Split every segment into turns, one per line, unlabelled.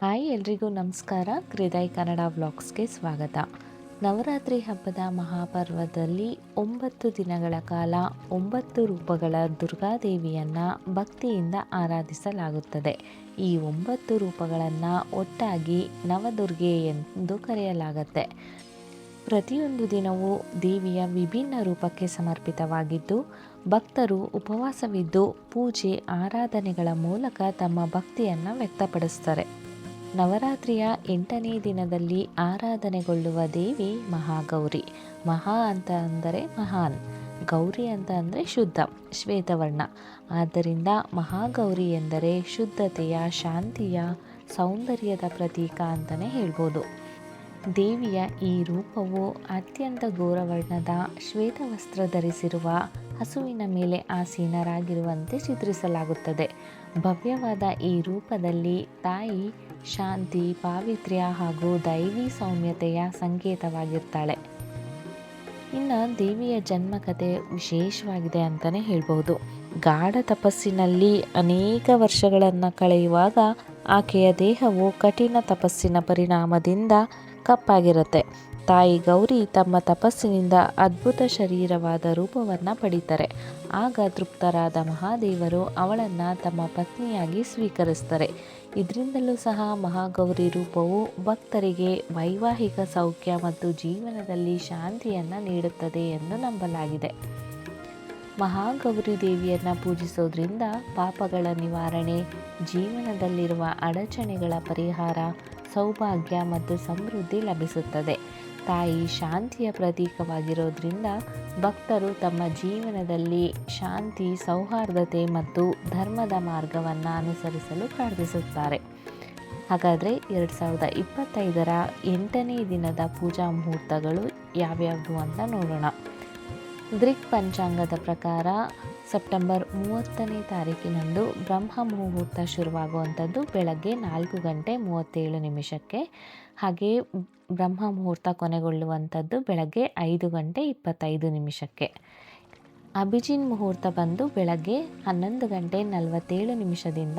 Hi ಎಲ್ರಿಗೂ ನಮಸ್ಕಾರ. ಕ್ರಿದಾಯ್ ಕನ್ನಡ ವ್ಲಾಗ್ಸ್ಗೆ ಸ್ವಾಗತ. ನವರಾತ್ರಿ ಹಬ್ಬದ ಮಹಾಪರ್ವದಲ್ಲಿ ಒಂಬತ್ತು ದಿನಗಳ ಕಾಲ ಒಂಬತ್ತು ರೂಪಗಳ ದುರ್ಗಾದೇವಿಯನ್ನು ಭಕ್ತಿಯಿಂದ ಆರಾಧಿಸಲಾಗುತ್ತದೆ. ಈ ಒಂಬತ್ತು ರೂಪಗಳನ್ನು ಒಟ್ಟಾಗಿ ನವದುರ್ಗೆ ಎಂದು ಕರೆಯಲಾಗುತ್ತೆ. ಪ್ರತಿಯೊಂದು ದಿನವೂ ದೇವಿಯ ವಿಭಿನ್ನ ರೂಪಕ್ಕೆ ಸಮರ್ಪಿತವಾಗಿದ್ದು, ಭಕ್ತರು ಉಪವಾಸವಿದ್ದು, ಪೂಜೆ, ಆರಾಧನೆಗಳ ಮೂಲಕ ತಮ್ಮ ಭಕ್ತಿಯನ್ನು ವ್ಯಕ್ತಪಡಿಸ್ತಾರೆ. ನವರಾತ್ರಿಯ ಎಂಟನೇ ದಿನದಲ್ಲಿ ಆರಾಧನೆಗೊಳ್ಳುವ ದೇವಿ ಮಹಾಗೌರಿ. ಮಹಾ ಅಂತ ಅಂದರೆ ಮಹಾನ್, ಗೌರಿ ಅಂತ ಅಂದರೆ ಶುದ್ಧ, ಶ್ವೇತವರ್ಣ. ಆದ್ದರಿಂದ ಮಹಾಗೌರಿ ಎಂದರೆ ಶುದ್ಧತೆಯ, ಶಾಂತಿಯ, ಸೌಂದರ್ಯದ ಪ್ರತೀಕ ಅಂತಲೇ ಹೇಳ್ಬೋದು. ದೇವಿಯ ಈ ರೂಪವು ಅತ್ಯಂತ ಘೋರವರ್ಣದ ಶ್ವೇತವಸ್ತ್ರ ಧರಿಸಿರುವ ಹಸುವಿನ ಮೇಲೆ ಆಸೀನರಾಗಿರುವಂತೆ ಚಿತ್ರಿಸಲಾಗುತ್ತದೆ. ಭವ್ಯವಾದ ಈ ರೂಪದಲ್ಲಿ ತಾಯಿ ಶಾಂತಿ, ಪಾವಿತ್ರ್ಯ ಹಾಗೂ ದೈವಿ ಸೌಮ್ಯತೆಯ ಸಂಕೇತವಾಗಿರ್ತಾಳೆ. ಇನ್ನು ದೇವಿಯ ಜನ್ಮಕಥೆ ವಿಶೇಷವಾಗಿದೆ ಅಂತಲೇ ಹೇಳ್ಬೋದು ಗಾಢ ತಪಸ್ಸಿನಲ್ಲಿ ಅನೇಕ ವರ್ಷಗಳನ್ನು ಕಳೆಯುವಾಗ ಆಕೆಯ ದೇಹವು ಕಠಿಣ ತಪಸ್ಸಿನ ಪರಿಣಾಮದಿಂದ ಕಪ್ಪಾಗಿರುತ್ತೆ. ತಾಯಿ ಗೌರಿ ತಮ್ಮ ತಪಸ್ಸಿನಿಂದ ಅದ್ಭುತ ಶರೀರವಾದ ರೂಪವನ್ನು ಪಡಿತಾರೆ. ಆಗ ತೃಪ್ತರಾದ ಮಹಾದೇವರು ಅವಳನ್ನು ತಮ್ಮ ಪತ್ನಿಯಾಗಿ ಸ್ವೀಕರಿಸ್ತಾರೆ. ಇದರಿಂದಲೂ ಸಹ ಮಹಾಗೌರಿ ರೂಪವು ಭಕ್ತರಿಗೆ ವೈವಾಹಿಕ ಸೌಖ್ಯ ಮತ್ತು ಜೀವನದಲ್ಲಿ ಶಾಂತಿಯನ್ನು ನೀಡುತ್ತದೆ ಎಂದು ನಂಬಲಾಗಿದೆ. ಮಹಾಗೌರಿ ದೇವಿಯನ್ನು ಪೂಜಿಸೋದ್ರಿಂದ ಪಾಪಗಳ ನಿವಾರಣೆ, ಜೀವನದಲ್ಲಿರುವ ಅಡಚಣೆಗಳ ಪರಿಹಾರ, ಸೌಭಾಗ್ಯ ಮತ್ತು ಸಮೃದ್ಧಿ ಲಭಿಸುತ್ತದೆ. ತಾಯಿ ಶಾಂತಿಯ ಪ್ರತೀಕವಾಗಿರೋದ್ರಿಂದ ಭಕ್ತರು ತಮ್ಮ ಜೀವನದಲ್ಲಿ ಶಾಂತಿ, ಸೌಹಾರ್ದತೆ ಮತ್ತು ಧರ್ಮದ ಮಾರ್ಗವನ್ನು ಅನುಸರಿಸಲು ಪ್ರಾರ್ಥಿಸುತ್ತಾರೆ. ಹಾಗಾದರೆ ಎರಡು ಸಾವಿರದ ಇಪ್ಪತ್ತೈದರ ಎಂಟನೇ ದಿನದ ಪೂಜಾ ಮುಹೂರ್ತಗಳು ಯಾವ್ಯಾವುದು ಅಂತ ನೋಡೋಣ. ದೃಕ್ ಪಂಚಾಂಗದ ಪ್ರಕಾರ ಸೆಪ್ಟೆಂಬರ್ ಮೂವತ್ತನೇ ತಾರೀಕಿನಂದು ಬ್ರಹ್ಮ ಮುಹೂರ್ತ ಶುರುವಾಗುವಂಥದ್ದು ಬೆಳಗ್ಗೆ ನಾಲ್ಕು ಗಂಟೆ ಮೂವತ್ತೇಳು ನಿಮಿಷಕ್ಕೆ. ಹಾಗೆಯೇ ಬ್ರಹ್ಮ ಮುಹೂರ್ತ ಕೊನೆಗೊಳ್ಳುವಂಥದ್ದು ಬೆಳಗ್ಗೆ ಐದು ಗಂಟೆ ಇಪ್ಪತ್ತೈದು ನಿಮಿಷಕ್ಕೆ. ಅಭಿಜಿನ್ ಮುಹೂರ್ತ ಬಂದು ಬೆಳಗ್ಗೆ ಹನ್ನೊಂದು ಗಂಟೆ ನಲವತ್ತೇಳು ನಿಮಿಷದಿಂದ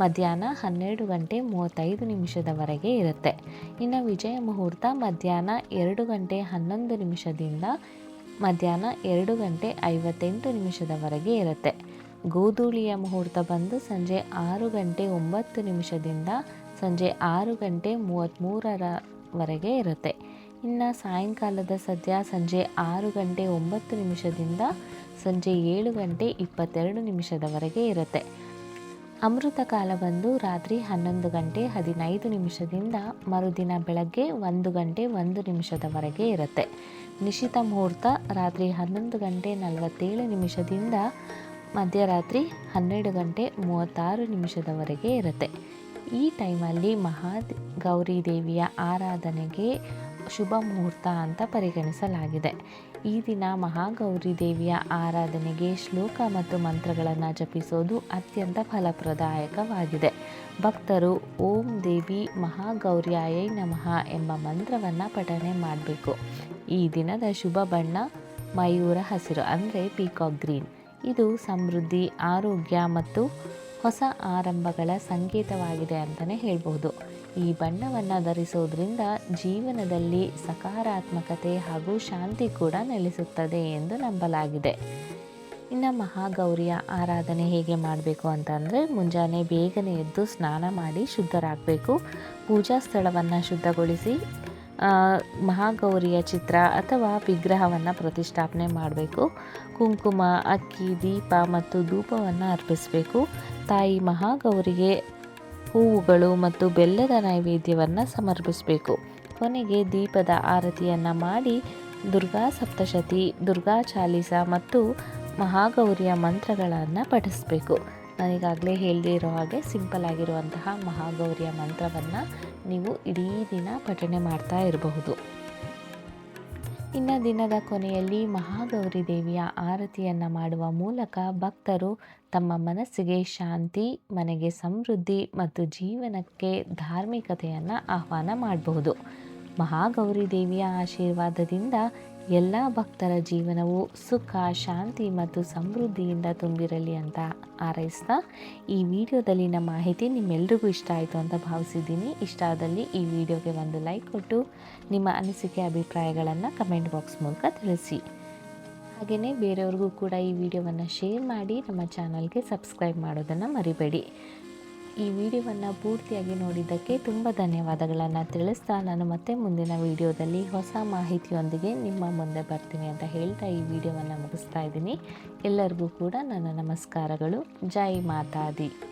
ಮಧ್ಯಾಹ್ನ ಹನ್ನೆರಡು ಗಂಟೆ ಮೂವತ್ತೈದು ನಿಮಿಷದವರೆಗೆ ಇರುತ್ತೆ. ಇನ್ನು ವಿಜಯ ಮುಹೂರ್ತ ಮಧ್ಯಾಹ್ನ ಎರಡು ಗಂಟೆ ಹನ್ನೊಂದು ನಿಮಿಷದಿಂದ ಮಧ್ಯಾಹ್ನ ಎರಡು ಗಂಟೆ ಐವತ್ತೆಂಟು ನಿಮಿಷದವರೆಗೆ ಇರುತ್ತೆ. ಗೋಧೂಳಿಯ ಮುಹೂರ್ತ ಬಂದು ಸಂಜೆ ಆರು ಗಂಟೆ ಒಂಬತ್ತು ನಿಮಿಷದಿಂದ ಸಂಜೆ ಆರು ಗಂಟೆ ಮೂವತ್ತ್ಮೂರರವರೆಗೆ ಇರುತ್ತೆ. ಇನ್ನು ಸಾಯಂಕಾಲದ ಸದ್ಯ ಸಂಜೆ ಆರು ಗಂಟೆ ಒಂಬತ್ತು ನಿಮಿಷದಿಂದ ಸಂಜೆ ಏಳು ಗಂಟೆ ಇಪ್ಪತ್ತೆರಡು ನಿಮಿಷದವರೆಗೆ ಇರುತ್ತೆ. ಅಮೃತ ಕಾಲ ಬಂದು ರಾತ್ರಿ ಹನ್ನೊಂದು ಗಂಟೆ ಹದಿನೈದು ನಿಮಿಷದಿಂದ ಮರುದಿನ ಬೆಳಗ್ಗೆ ಒಂದು ಗಂಟೆ ಒಂದು ನಿಮಿಷದವರೆಗೆ ಇರುತ್ತೆ. ನಿಶಿತ ಮುಹೂರ್ತ ರಾತ್ರಿ ಹನ್ನೊಂದು ಗಂಟೆ ನಲವತ್ತೇಳು ನಿಮಿಷದಿಂದ ಮಧ್ಯರಾತ್ರಿ ಹನ್ನೆರಡು ಗಂಟೆ ಮೂವತ್ತಾರು ನಿಮಿಷದವರೆಗೆ ಇರುತ್ತೆ. ಈ ಟೈಮಲ್ಲಿ ಮಹಾ ಗೌರಿ ದೇವಿಯ ಆರಾಧನೆಗೆ ಶುಭ ಮುಹೂರ್ತ ಅಂತ ಪರಿಗಣಿಸಲಾಗಿದೆ. ಈ ದಿನ ಮಹಾಗೌರಿ ದೇವಿಯ ಆರಾಧನೆಗೆ ಶ್ಲೋಕ ಮತ್ತು ಮಂತ್ರಗಳನ್ನು ಜಪಿಸೋದು ಅತ್ಯಂತ ಫಲಪ್ರದಾಯಕವಾಗಿದೆ. ಭಕ್ತರು ಓಂ ದೇವಿ ಮಹಾಗೌರ್ಯಾಯೈ ನಮಃ ಎಂಬ ಮಂತ್ರವನ್ನು ಪಠನೆ ಮಾಡಬೇಕು. ಈ ದಿನದ ಶುಭ ಬಣ್ಣ ಮಯೂರ ಹಸಿರು ಅಂದರೆ ಪೀಕಾಕ್ ಗ್ರೀನ್. ಇದು ಸಮೃದ್ಧಿ, ಆರೋಗ್ಯ ಮತ್ತು ಹೊಸ ಆರಂಭಗಳ ಸಂಕೇತವಾಗಿದೆ ಅಂತಲೇ ಹೇಳ್ಬೋದು ಈ ಬಣ್ಣವನ್ನು ಧರಿಸೋದ್ರಿಂದ ಜೀವನದಲ್ಲಿ ಸಕಾರಾತ್ಮಕತೆ ಹಾಗೂ ಶಾಂತಿ ಕೂಡ ನೆಲೆಸುತ್ತದೆ ಎಂದು ನಂಬಲಾಗಿದೆ. ಇನ್ನು ಮಹಾಗೌರಿಯ ಆರಾಧನೆ ಹೇಗೆ ಮಾಡಬೇಕು ಅಂತಂದರೆ ಮುಂಜಾನೆ ಬೇಗನೆ ಎದ್ದು ಸ್ನಾನ ಮಾಡಿ ಶುದ್ಧರಾಗಬೇಕು. ಪೂಜಾ ಸ್ಥಳವನ್ನು ಶುದ್ಧಗೊಳಿಸಿ ಮಹಾಗೌರಿಯ ಚಿತ್ರ ಅಥವಾ ವಿಗ್ರಹವನ್ನು ಪ್ರತಿಷ್ಠಾಪನೆ ಮಾಡಬೇಕು. ಕುಂಕುಮ, ಅಕ್ಕಿ, ದೀಪ ಮತ್ತು ಧೂಪವನ್ನು ಅರ್ಪಿಸಬೇಕು. ತಾಯಿ ಮಹಾಗೌರಿಗೆ ಹೂವುಗಳು ಮತ್ತು ಬೆಲ್ಲದ ನೈವೇದ್ಯವನ್ನು ಸಮರ್ಪಿಸಬೇಕು. ಕೊನೆಗೆ ದೀಪದ ಆರತಿಯನ್ನು ಮಾಡಿ ದುರ್ಗಾ ಸಪ್ತಶತಿ, ದುರ್ಗಾ ಚಾಲೀಸ ಮತ್ತು ಮಹಾಗೌರಿಯ ಮಂತ್ರಗಳನ್ನು ಪಠಿಸಬೇಕು. ನನಗಾಗಲೇ ಹೇಳದೇ ಹಾಗೆ ಸಿಂಪಲ್ ಆಗಿರುವಂತಹ ಮಹಾಗೌರಿಯ ಮಂತ್ರವನ್ನು ನೀವು ಇಡೀ ದಿನ ಪಠಣೆ ಮಾಡ್ತಾ ಇರಬಹುದು. ಇನ್ನು ದಿನದ ಕೊನೆಯಲ್ಲಿ ಮಹಾಗೌರಿ ದೇವಿಯ ಆರತಿಯನ್ನು ಮಾಡುವ ಮೂಲಕ ಭಕ್ತರು ತಮ್ಮ ಮನಸ್ಸಿಗೆ ಶಾಂತಿ, ಮನೆಗೆ ಸಮೃದ್ಧಿ ಮತ್ತು ಜೀವನಕ್ಕೆ ಧಾರ್ಮಿಕತೆಯನ್ನು ಆಹ್ವಾನ ಮಾಡಬಹುದು. ಮಹಾಗೌರಿ ದೇವಿಯ ಆಶೀರ್ವಾದದಿಂದ ಎಲ್ಲ ಭಕ್ತರ ಜೀವನವು ಸುಖ, ಶಾಂತಿ ಮತ್ತು ಸಮೃದ್ಧಿಯಿಂದ ತುಂಬಿರಲಿ ಅಂತ ಹಾರೈಸ್ತಾ ಈ ವಿಡಿಯೋದಲ್ಲಿನ ಮಾಹಿತಿ ನಿಮ್ಮೆಲ್ರಿಗೂ ಇಷ್ಟ ಆಯಿತು ಅಂತ ಭಾವಿಸಿದ್ದೀನಿ. ಇಷ್ಟ ಆದಲ್ಲಿ ಈ ವಿಡಿಯೋಗೆ ಒಂದು ಲೈಕ್ ಕೊಟ್ಟು ನಿಮ್ಮ ಅನಿಸಿಕೆ, ಅಭಿಪ್ರಾಯಗಳನ್ನು ಕಮೆಂಟ್ ಬಾಕ್ಸ್ ಮೂಲಕ ತಿಳಿಸಿ. ಹಾಗೆಯೇ ಬೇರೆಯವ್ರಿಗೂ ಕೂಡ ಈ ವಿಡಿಯೋವನ್ನು ಶೇರ್ ಮಾಡಿ ನಮ್ಮ ಚಾನಲ್ಗೆ ಸಬ್ಸ್ಕ್ರೈಬ್ ಮಾಡೋದನ್ನು ಮರಿಬೇಡಿ. ಈ ವಿಡಿಯೋವನ್ನು ಪೂರ್ತಿಯಾಗಿ ನೋಡಿದ್ದಕ್ಕೆ ತುಂಬ ಧನ್ಯವಾದಗಳನ್ನು ತಿಳಿಸ್ತಾ ನಾನು ಮತ್ತೆ ಮುಂದಿನ ವಿಡಿಯೋದಲ್ಲಿ ಹೊಸ ಮಾಹಿತಿಯೊಂದಿಗೆ ನಿಮ್ಮ ಮುಂದೆ ಬರ್ತೀನಿ ಅಂತ ಹೇಳ್ತಾ ಈ ವಿಡಿಯೋವನ್ನು ಮುಗಿಸ್ತಾ ಇದ್ದೀನಿ. ಎಲ್ಲರಿಗೂ ಕೂಡ ನನ್ನ ನಮಸ್ಕಾರಗಳು. ಜೈ ಮಾತಾದಿ.